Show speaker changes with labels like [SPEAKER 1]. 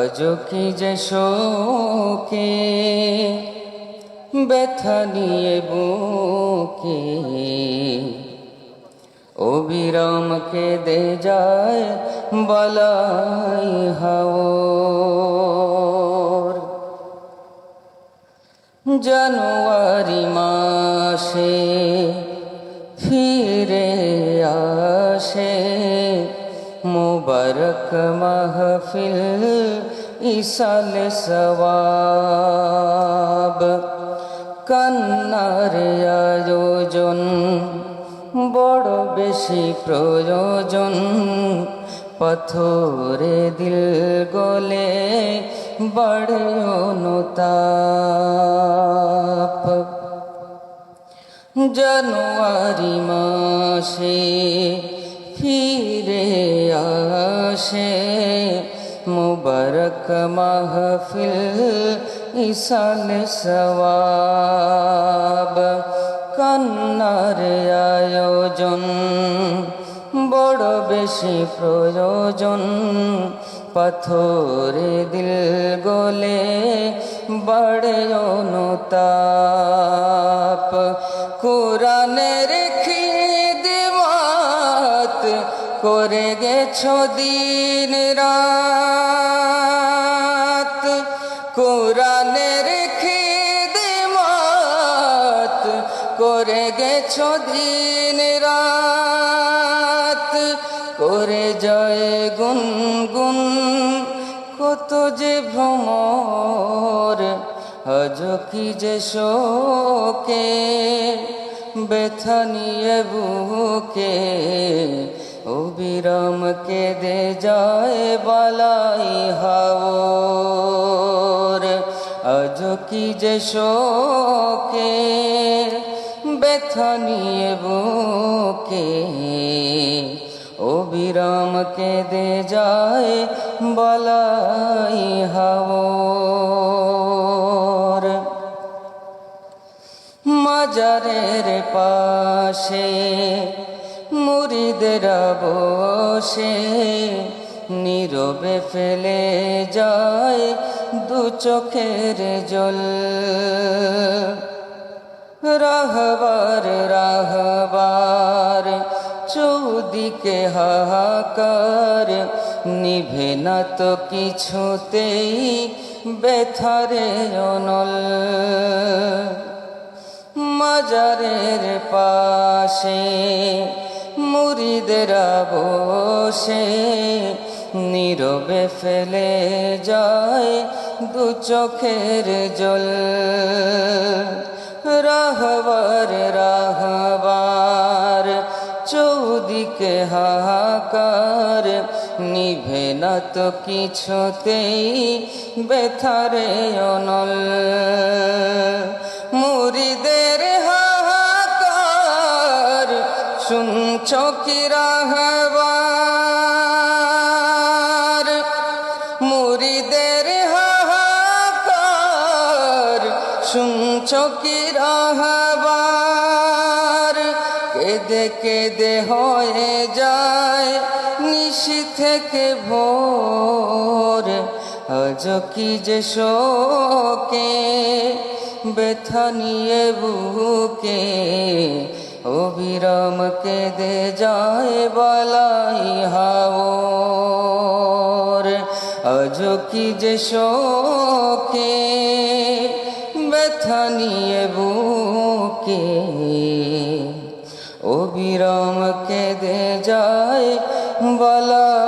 [SPEAKER 1] আজ কি যে শোকে ব্যথা নিয়ে বুকে? অবিরামকে দে যায় বলাই হাওর। জানুয়ারি মাসে ফিরে আসে মুবারক মাহফিল ইসাল সওয়াব কান্নার আয়োজন বড় বেশি প্রয়োজন পাথরে দিল গলে বড় অনুতাপ জানুয়ারি মাসে ফিরে আসে মুবারক মাহফিল ইসাল সওয়াব। কান্নার আয়োজন, বড় বেশি প্রয়োজন। পাথরে দিল গলে বড় অনুতাপ। কোরআনের করে গেছ দিন রাত। কোরআনের খিদমাত করে গেছ দিন রাত। করে জয় গুনগুন, কত যে ভ্রমর, আজ কি যে শোকে, ব্যথা নিয়ে বুকে অবিরামকে দে যায় বালাই হাওর। আজ কি যে শোকে ব্যথা বুকে। অবিরামকে দে যায় বলাই হাওর। মাজারের পাশে মুরিদরা বসে নীরবে ফেলে যায় দু চোখের জল। রাহবার রাহবার, চৌদিকে হাহাকার, নিভে না তো কিছুতেই বেথারে অনল। মাজারের পাশে মুরিদরা বসে নীরবে ফেলে যায় দু চোখের জল। রাহবার রাহবার, চৌদিকে হাহাকার, নিভে না তো কিছুতেই বেথারে অনল। মুরিদের হাহাকার শুনছ কি রাহবার মুরিদের হাহাকার শুনছ কি রাহবার। কেদে কেদে হয়ে যায় নিশি থেকে ভোর। আজ কি যে শোকে, ব্যথা নিয়ে বুকে অবিরাম কেঁদে যায় বলাই হাওর। আজ কি যে শোকে ব্যথা নিয়ে বুকে। অবিরাম কেঁদে যায় বলা